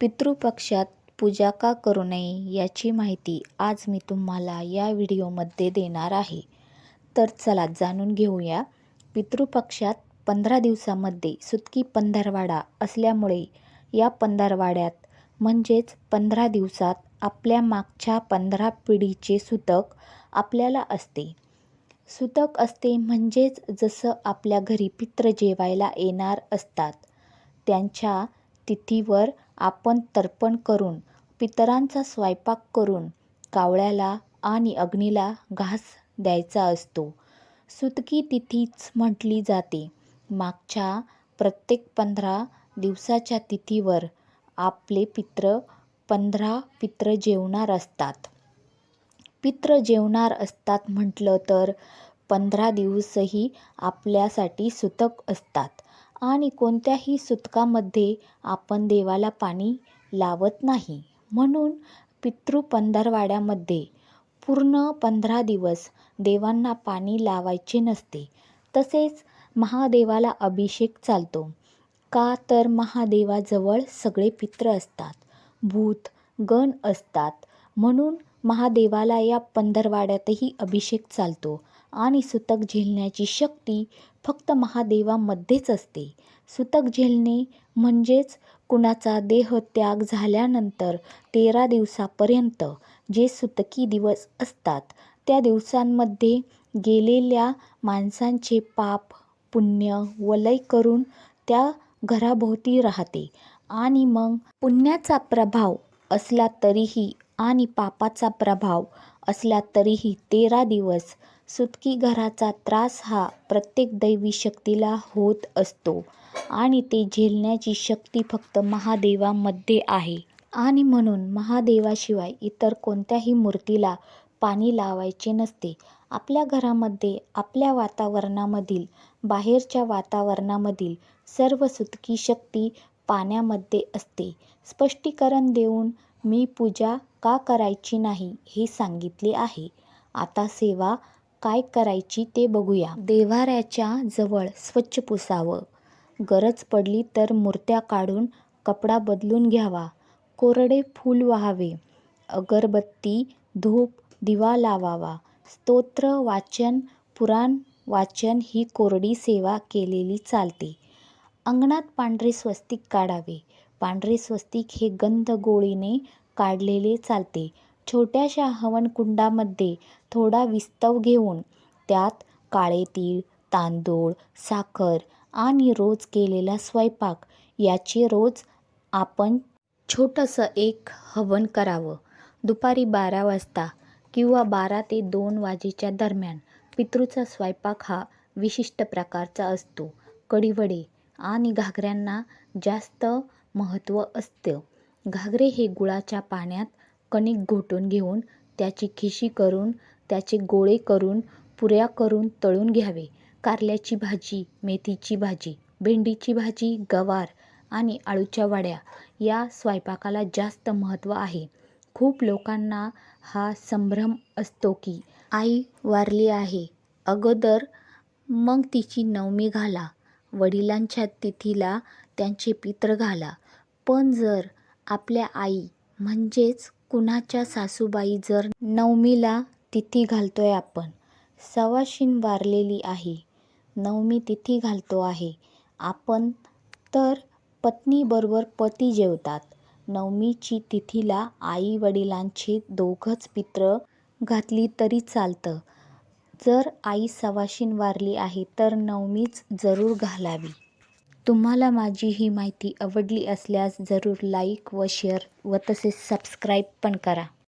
पितृपक्षात पूजा का करू नये याची माहिती आज मी तुम्हाला या व्हिडिओमध्ये देणार आहे. तर चला जाणून घेऊया. पितृपक्षात पंधरा दिवसामध्ये सुतकी पंधरवाडा असल्यामुळे या पंधरवाड्यात म्हणजेच पंधरा दिवसात आपल्या मागच्या पंधरा पिढीचे सुतक आपल्याला असते. सुतक असते म्हणजेच जसं आपल्या घरी पित्र जेवायला येणार असतात त्यांच्या तिथीवर आपण तर्पण करून पितरांचा स्वयंपाक करून कावळ्याला आणि अग्नीला घास द्यायचा असतो. सुतकी तिथीच म्हटली जाते. मागच्या प्रत्येक पंधरा दिवसाच्या तिथीवर आपले पित्र पंधरा पित्र जेवणार असतात. पित्र जेवणार असतात म्हटलं तर पंधरा दिवसही आपल्यासाठी सुतक असतात. आणि कोणत्याही सुतकामध्ये आपण देवाला पाणी लावत नाही. म्हणून पितृ पंधरवाड्यामध्ये पूर्ण पंधरा दिवस देवांना पाणी लावायचे नसते. तसेच महादेवाला अभिषेक चालतो. का तर महादेवाजवळ सगळे पित्र असतात. भूत गण असतात. म्हणून महादेवाला या पंधरवाड्यातही अभिषेक चालतो आणि सुतक झेलण्याची शक्ती फक्त महादेवामध्येच असते. सुतक झेलणे म्हणजेच कुणाचा देहत्याग झाल्यानंतर तेरा दिवसापर्यंत जे सुतकी दिवस असतात त्या दिवसांमध्ये गेलेल्या माणसांचे पाप पुण्य वलय करून त्या घराभोवती राहते आणि मग पुण्याचा प्रभाव असला तरीही आणि पापाचा प्रभाव असला तरीही तेरा दिवस सुतकी घराचा त्रास हा प्रत्येक दैवी शक्तीला होत असतो आणि ते झेलण्याची शक्ती फक्त महादेवामध्ये आहे. आणि म्हणून महादेवाशिवाय इतर कोणत्याही मूर्तीला पाणी लावायचे नसते. आपल्या घरामध्ये आपल्या वातावरणामधील बाहेरच्या वातावरणामधील सर्व सुतकी शक्ती पाण्यामध्ये असते. स्पष्टीकरण देऊन मी पूजा का करायची नाही हे सांगितले आहे. आता सेवा काय करायची ते बघूया. देव्हाऱ्याच्या जवळ स्वच्छ पुसावं. गरज पडली तर मूर्त्या काढून कपडा बदलून घ्यावा. कोरडे फूल व्हावे. अगरबत्ती धूप दिवा लावावा. स्तोत्र वाचन पुराण वाचन ही कोरडी सेवा केलेली चालते. अंगणात पांढरे स्वस्तिक काढावे. पांढरे स्वस्तिक हे गंध गोळीने काढलेले चालते. छोट्याशा हवनकुंडामध्ये थोडा विस्तव घेऊन त्यात काळे तीळ तांदूळ साखर आणि रोज केलेला स्वयंपाक. याचे रोज आपण छोटंसं एक हवन करावं. दुपारी बारा वाजता किंवा बारा ते दोन वाजेच्या दरम्यान पितृचा स्वयंपाक हा विशिष्ट प्रकारचा असतो. कडीवडे आणि घागऱ्यांना जास्त महत्त्व असतं. घागरे हे गुळाच्या पाण्यात कणिक घोटून घेऊन त्याची खिशी करून त्याचे गोळे करून पुऱ्या करून तळून घ्यावे. कारल्याची भाजी मेथीची भाजी भेंडीची भाजी गवार आणि आळूच्या वड्या या स्वयंपाकाला जास्त महत्त्व आहे. खूप लोकांना हा संभ्रम असतो की आई वारली आहे. अगोदर मग तिची नवमी घाला. वडिलांच्या तिथीला त्यांचे पित्र घाला. पण जर आपल्या आई म्हणजेच कुणाच्या सासूबाई जर नवमीला तिथी घालतोय आपण सवाशीण वारलेली आहे नवमी तिथी घालतो आहे आपण तर पत्नीबरोबर पती जेवतात. नवमीची तिथीला आई वडिलांचे दोघंच पित्र घातली तरी चालतं. जर आई सवाशीण वारली आहे तर नवमीच जरूर घालावी. तुम्हाला माझी ही माहिती आवडली असल्यास जरूर लाईक व शेअर व तसेच सबस्क्राईब पण करा.